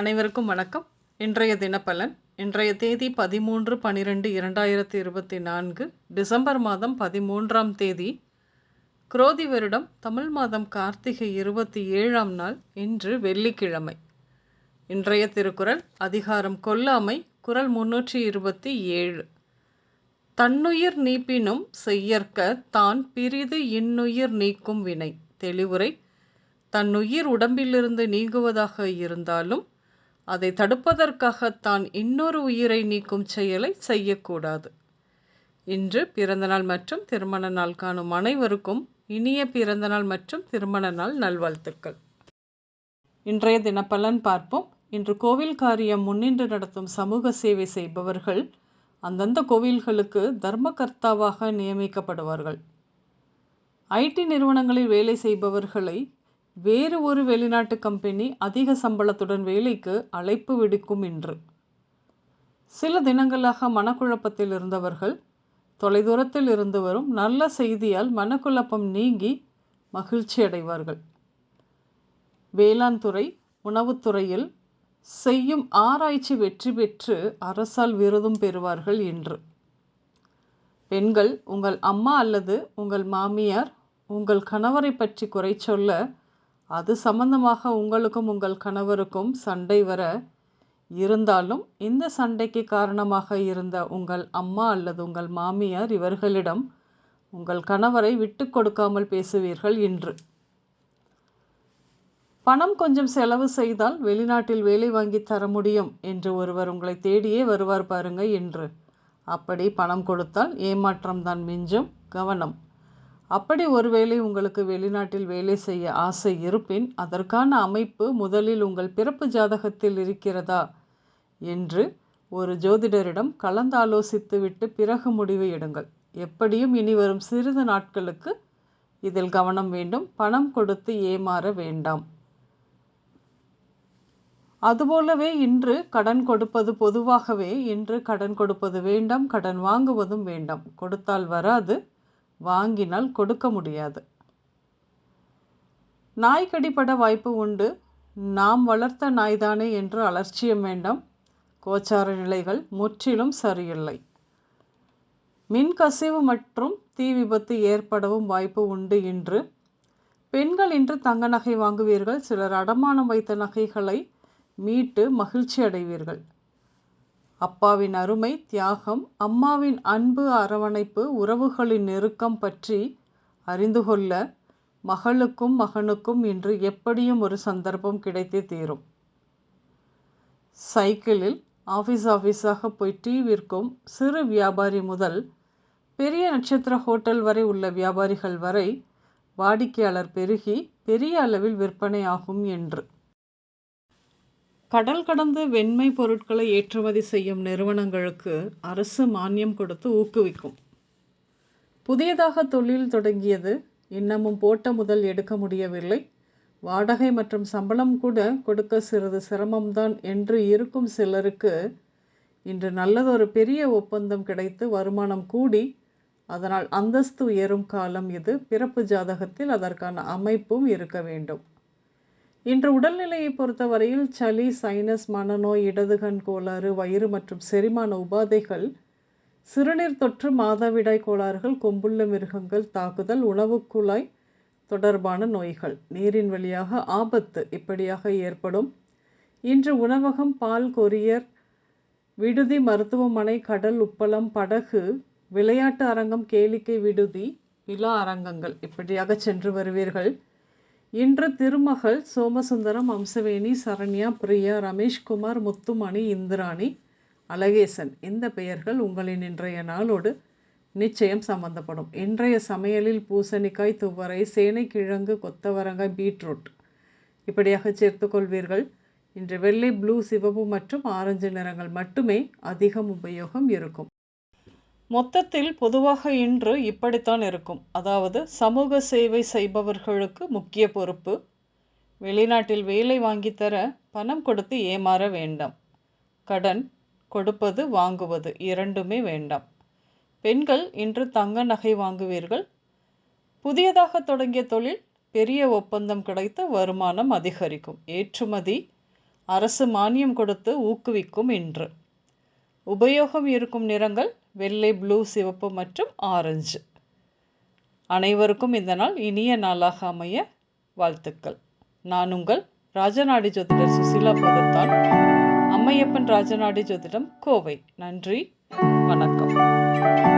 அனைவருக்கும் வணக்கம். இன்றைய தினப்பலன் இன்றைய தேதி பதிமூன்று பனிரெண்டு இரண்டாயிரத்தி இருபத்தி நான்கு டிசம்பர் மாதம் பதிமூன்றாம் தேதி குரோதி வருடம் தமிழ் மாதம் கார்த்திகை இருபத்தி ஏழாம் நாள் இன்று வெள்ளிக்கிழமை. இன்றைய திருக்குறள் அதிகாரம் கொல்லாமை குரல் முன்னூற்றி இருபத்தி ஏழு. தன்னுயிர் நீப்பினும் செய்யற்க தான் பிரிது இன்னுயிர் நீக்கும் வினை. தெளிவுரை தன்னுயிர் உடம்பிலிருந்து நீங்குவதாக இருந்தாலும் அதை தடுப்பதற்காக தான் இன்னொரு உயிரை நீக்கும் செயலை செய்யக்கூடாது. இன்று பிறந்தநாள் மற்றும் திருமண நாள் காணும் அனைவருக்கும் இனிய பிறந்தநாள் மற்றும் திருமண நாள் நல்வாழ்த்துக்கள். இன்றைய தினப்பலன் பார்ப்போம். இன்று கோவில் காரியம் முன்னின்று நடத்தும் சமூக சேவை செய்பவர்கள் அந்தந்த கோவில்களுக்கு தர்மகர்த்தாவாக நியமிக்கப்படுவார்கள். ஐடி நிறுவனங்களில் வேலை செய்பவர்களை வேறு ஒரு வெளிநாட்டு கம்பெனி அதிக சம்பளத்துடன் வேலைக்கு அழைப்பு விடுக்கும் என்று சில தினங்களாக மனக்குழப்பத்தில் இருந்தவர்கள் தொலைதூரத்தில் இருந்து வரும் நல்ல செய்தியால் மனக்குழப்பம் நீங்கி மகிழ்ச்சி அடைவார்கள். வேளாண் துறை உணவுத்துறையில் செய்யும் ஆராய்ச்சி வெற்றி பெற்று அரசால் விருதும் பெறுவார்கள் என்று பெண்கள் உங்கள் அம்மா அல்லது உங்கள் மாமியார் உங்கள் கணவரை பற்றி குறை சொல்ல அது சம்பந்தமாக உங்களுக்கும் உங்கள் கணவருக்கும் சண்டை வர இருந்தாலும் இந்த சண்டைக்கு காரணமாக இருந்த உங்கள் அம்மா அல்லது உங்கள் மாமியார் இவர்களிடம் உங்கள் கணவரை விட்டு கொடுக்காமல் பேசுவீர்கள் இன்று பணம் கொஞ்சம் செலவு செய்தால் வெளிநாட்டில் வேலை வாங்கி தர முடியும் என்று ஒருவர் உங்களை தேடியே வருவார் பாருங்க என்று. அப்படி பணம் கொடுத்தால் ஏமாற்றம் தான் மிஞ்சும் கவனம். அப்படி ஒருவேளை உங்களுக்கு வெளிநாட்டில் வேலை செய்ய ஆசை இருப்பின் அதற்கான அமைப்பு முதலில் உங்கள் பிறப்பு ஜாதகத்தில் இருக்கிறதா என்று ஒரு ஜோதிடரிடம் கலந்தாலோசித்துவிட்டு பிறகு முடிவு எடுங்கள். எப்படியும் இனி வரும் சிறிது நாட்களுக்கு இதில் கவனம் வேண்டும். பணம் கொடுத்து ஏமாற வேண்டாம். அதுபோலவே இன்று கடன் கொடுப்பது பொதுவாகவே இன்று கடன் கொடுப்பது வேண்டாம் கடன் வாங்குவதும் வேண்டாம். கொடுத்தால் வராது. வாங்கினால் கொடுக்க முடியாது. நாய் கடிப்பட வாய்ப்பு உண்டு. நாம் வளர்த்த நாய்தானே என்று அலட்சியம் வேண்டாம். கோச்சார நிலைகள் முற்றிலும் சரியில்லை. மின் கசிவு மற்றும் தீ விபத்து ஏற்படவும் வாய்ப்பு உண்டு இன்று. பெண்கள் இன்று தங்க நகை வாங்குவீர்கள். சிலர் அடமானம் வைத்த நகைகளை மீட்டு மகிழ்ச்சி அடைவீர்கள் அப்பாவின் அருமை தியாகம் அம்மாவின் அன்பு அரவணைப்பு உறவுகளின் நெருக்கம் பற்றி அறிந்து கொள்ள மகளுக்கும் மகனுக்கும் இன்று எப்படியும் ஒரு சந்தர்ப்பம் கிடைத்தே தீரும். சைக்கிளில் ஆஃபீஸ் ஆஃபீஸாக போய் டீ விற்கும் சிறு வியாபாரி முதல் பெரிய நட்சத்திர ஹோட்டல் வரை உள்ள வியாபாரிகள் வரை வாடிக்கையாளர் பெருகி பெரிய அளவில் விற்பனை ஆகும் என்று கடல் கடந்து வெண்மை பொருட்களை ஏற்றுமதி செய்யும் நிறுவனங்களுக்கு அரசு மானியம் கொடுத்து ஊக்குவிக்கும். புதியதாக தொழில் தொடங்கியது இன்னமும் போட்ட முதல் எடுக்க முடியவில்லை. வாடகை மற்றும் சம்பளம் கூட கொடுக்க சிறிது சிரமம்தான் என்று இருக்கும் சிலருக்கு இன்று நல்லதொரு பெரிய ஒப்பந்தம் கிடைத்து வருமானம் கூடி அதனால் அந்தஸ்து உயரும் காலம் இது. பிறப்பு ஜாதகத்தில் அதற்கான அமைப்பும் இருக்க வேண்டும். இன்று உடல்நிலையை பொறுத்தவரையில் சளி சைனஸ் மனநோய் இடதுகண் கோளாறு வயிறு மற்றும் செரிமான உபாதைகள் சிறுநீர் தொற்று மாதவிடாய் கோளாறுகள் கொம்புள்ள மிருகங்கள் தாக்குதல் உணவுக்குழாய் தொடர்பான நோய்கள். நீரின் வழியாக ஆபத்து இப்படியாக ஏற்படும். இன்று உணவகம் பால் கொரியர் விடுதி மருத்துவமனை கடல் உப்பளம் படகு விளையாட்டு அரங்கம் கேளிக்கை விடுதி விழா அரங்கங்கள் இப்படியாக சென்று வருவீர்கள். இன்று திருமகள் சோமசுந்தரம் அம்சவேணி சரண்யா பிரியா ரமேஷ்குமார் முத்துமணி இந்திராணி அழகேசன். இந்த பெயர்கள் உங்களின் இன்றைய நாளோடு நிச்சயம் சம்பந்தப்படும். இன்றைய சமையலில் பூசணிக்காய் துவரை சேனைக்கிழங்கு கொத்தவரங்காய் பீட்ரூட். இப்படியாக சேர்த்துக்கொள்வீர்கள் இன்று வெள்ளை ப்ளூ சிவப்பு மற்றும் ஆரஞ்சு நிறங்கள் மட்டுமே அதிகம் உபயோகம் இருக்கும். மொத்தத்தில் பொதுவாக இன்று இப்படித்தான் இருக்கும். அதாவது சமூக சேவை செய்பவர்களுக்கு முக்கிய பொறுப்பு வெளிநாட்டில் வேலை வாங்கித்தர பணம் கொடுத்து ஏமாற வேண்டாம். கடன் கொடுப்பது வாங்குவது இரண்டுமே வேண்டாம். பெண்கள் இன்று தங்க நகை வாங்குவீர்கள். புதியதாக தொடங்கிய தொழில் பெரிய ஒப்பந்தம் கிடைத்து வருமானம் அதிகரிக்கும். ஏற்றுமதி அரசு மானியம் கொடுத்து ஊக்குவிக்கும் இன்று. உபயோகம் இருக்கும் நிறங்கள் வெள்ளை ப்ளூ சிவப்பு மற்றும் ஆரஞ்சு. அனைவருக்கும் இந்த நாள் இனிய நாளாக அமைய வாழ்த்துக்கள். நான் உங்கள் ராஜநாடி ஜோதிடர் சுசீலா புதத்தான் அம்மையப்பன் ராஜநாடி ஜோதிடம் கோவை. நன்றி. வணக்கம்.